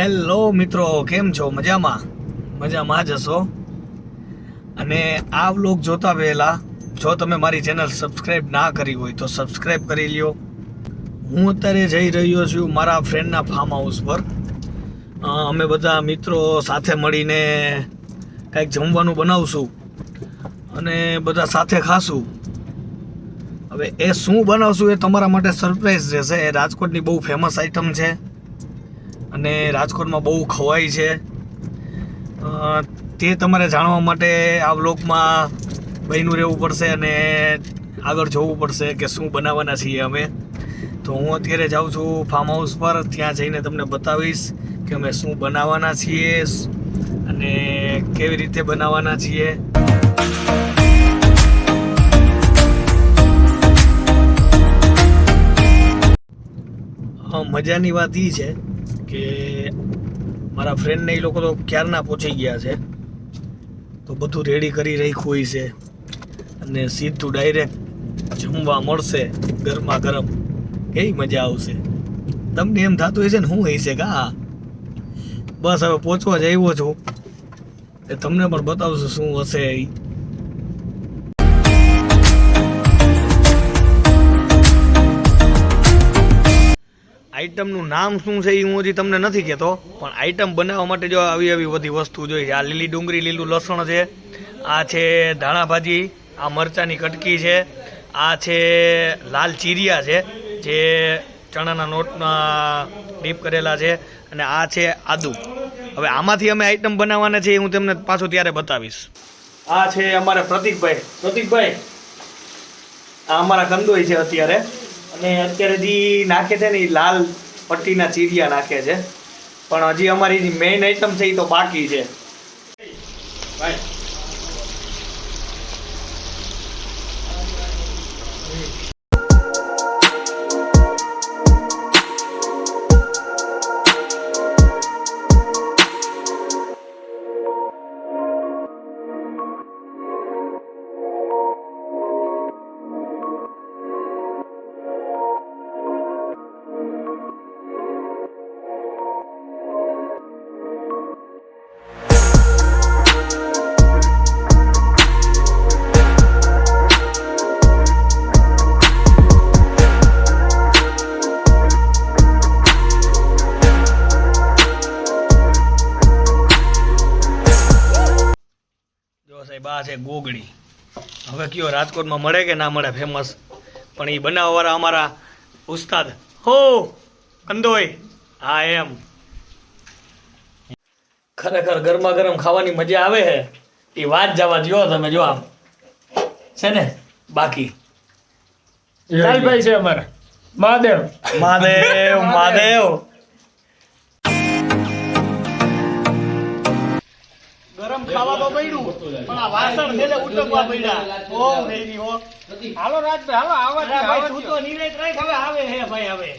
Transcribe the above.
Hello મિત્રો, કેમ છો? મજામાં? મજામાં જ હશો? અને આ વ્લોગ જોતા પહેલાં, જો તમે મારી ચેનલ સબસ્ક્રાઈબ ના કરી હોય તો સબસ્ક્રાઈબ કરી લ્યો. હું અત્યારે જઈ રહ્યો છું મારા ફ્રેન્ડના ફાર્મ હાઉસ પર અમે બધા મિત્રો સાથે મળીને કંઈક જમવાનું બનાવશું અને બધા સાથે ખાશું. હવે એ શું બનાવશું એ તમારા માટે સરપ્રાઈઝ રહેશે. એ રાજકોટની બહુ ફેમસ આઈટમ છે. અને રાજકોટમાં બહુ ખવાય છે. તે તમારે જાણવા માટે આ વ્લોગમાં બહેનું રહેવું પડશે અને આગળ જોવું પડશે કે શું બનાવવાના છીએ અમે. તો હું અત્યારે જાઉં છું ફાર્મ હાઉસ પર, ત્યાં જઈને તમને બતાવીશ કે અમે શું બનાવવાના છીએ અને કેવી રીતે બનાવવાના છીએ. મજાની વાત એ છે કે મારા ફ્રેન્ડને એ લોકો તો ક્યારના પહોંચી ગયા છે. તો બધું રેડી કરી રાખ્યું હોય છે. અને સીધું ડાયરેક્ટ જમવા મળશે ગરમા ગરમ. કેવી મજા આવશે. તમને એમ થતું હશે ને શું હશે કા? બસ હવે પહોંચવા જ આવ્યો છું. એ તમને પણ બતાવશું શું હશે એ આઈટમનું નામ શું છે એ હું હજી તમને નથી કહેતો, પણ આઈટમ બનાવવા માટે જો આવી આવી બધી વસ્તુ જોઈએ છે આ લીલી ડુંગળી, લીલું લસણ છે, આ છે ધાણા ભાજી, આ મરચાંની કટકી છે, આ છે લાલ ચીરિયા છે, જે ચણાના નોટના ડીપ કરેલા છે, અને આ છે આદુ. હવે આમાંથી અમે આઈટમ બનાવવાના છે હું તમને પાછું ત્યારે બતાવીશ. આ છે અમારા પ્રતિકભાઈ. પ્રતિકભાઈ, આ અમારા કંદોઈ છે અત્યારે. અને અત્યારે જે નાખે છે ને એ લાલ પટ્ટીના ચીરિયા નાખે છે. પણ હજી અમારી મેઇન આઈટમ છે એ તો બાકી છે. જો સાહેબ આ છે ગોગડી. હવે કયો રાજકોટમાં મળે કે ના મળે ફેમસ પણ એ બનાવવાળા અમારા ઉસ્તાદ. હો કંદોય. હા એમ. ખરેખર ગરમા ગરમ ખાવાની મજા આવે છે એ વાત જવા જો તમે જો આમ. છે ને? બાકી. લાલભાઈ છે અમારા. મહાદેવ. મહાદેવ મહાદેવ. ગરમ ખાવા તો પડ્યું પણ આ વાસણ છે ઉટકવા પડ્યા. ઓ નહીં હો. હાલો રાજભાઈ હાલો આવા ભાઈ તું તો નિરાંત રાખ હવે આવે હે ભાઈ હવે?